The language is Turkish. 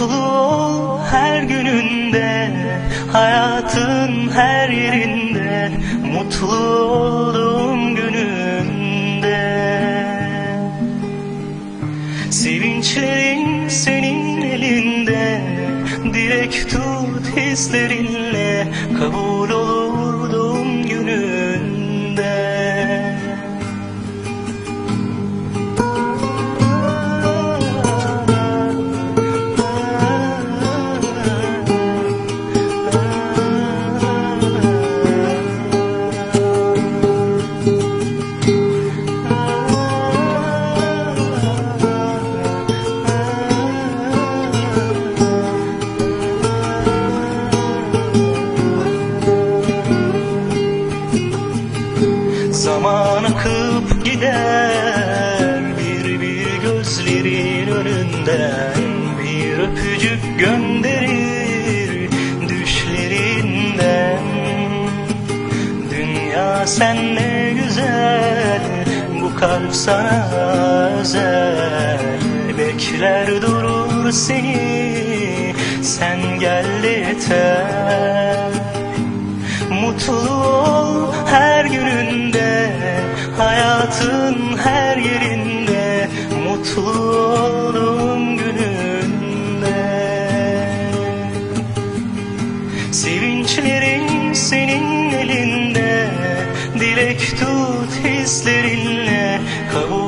ol her gününde Hayatın her yerinde Mutlu olduğum gününde Sevinçlerin senin elinde Direkt tut hislerinle önünden Bir öpücük gönderir düşlerinden. Dünya sen ne güzel bu kalp sana özel. Bekler durur seni sen gel yeter. Mutlu ol her gününde Hayatın her yerinde. Mutlu olduğum Sevinçlerin senin elinde Dilek tut hislerinle Kabul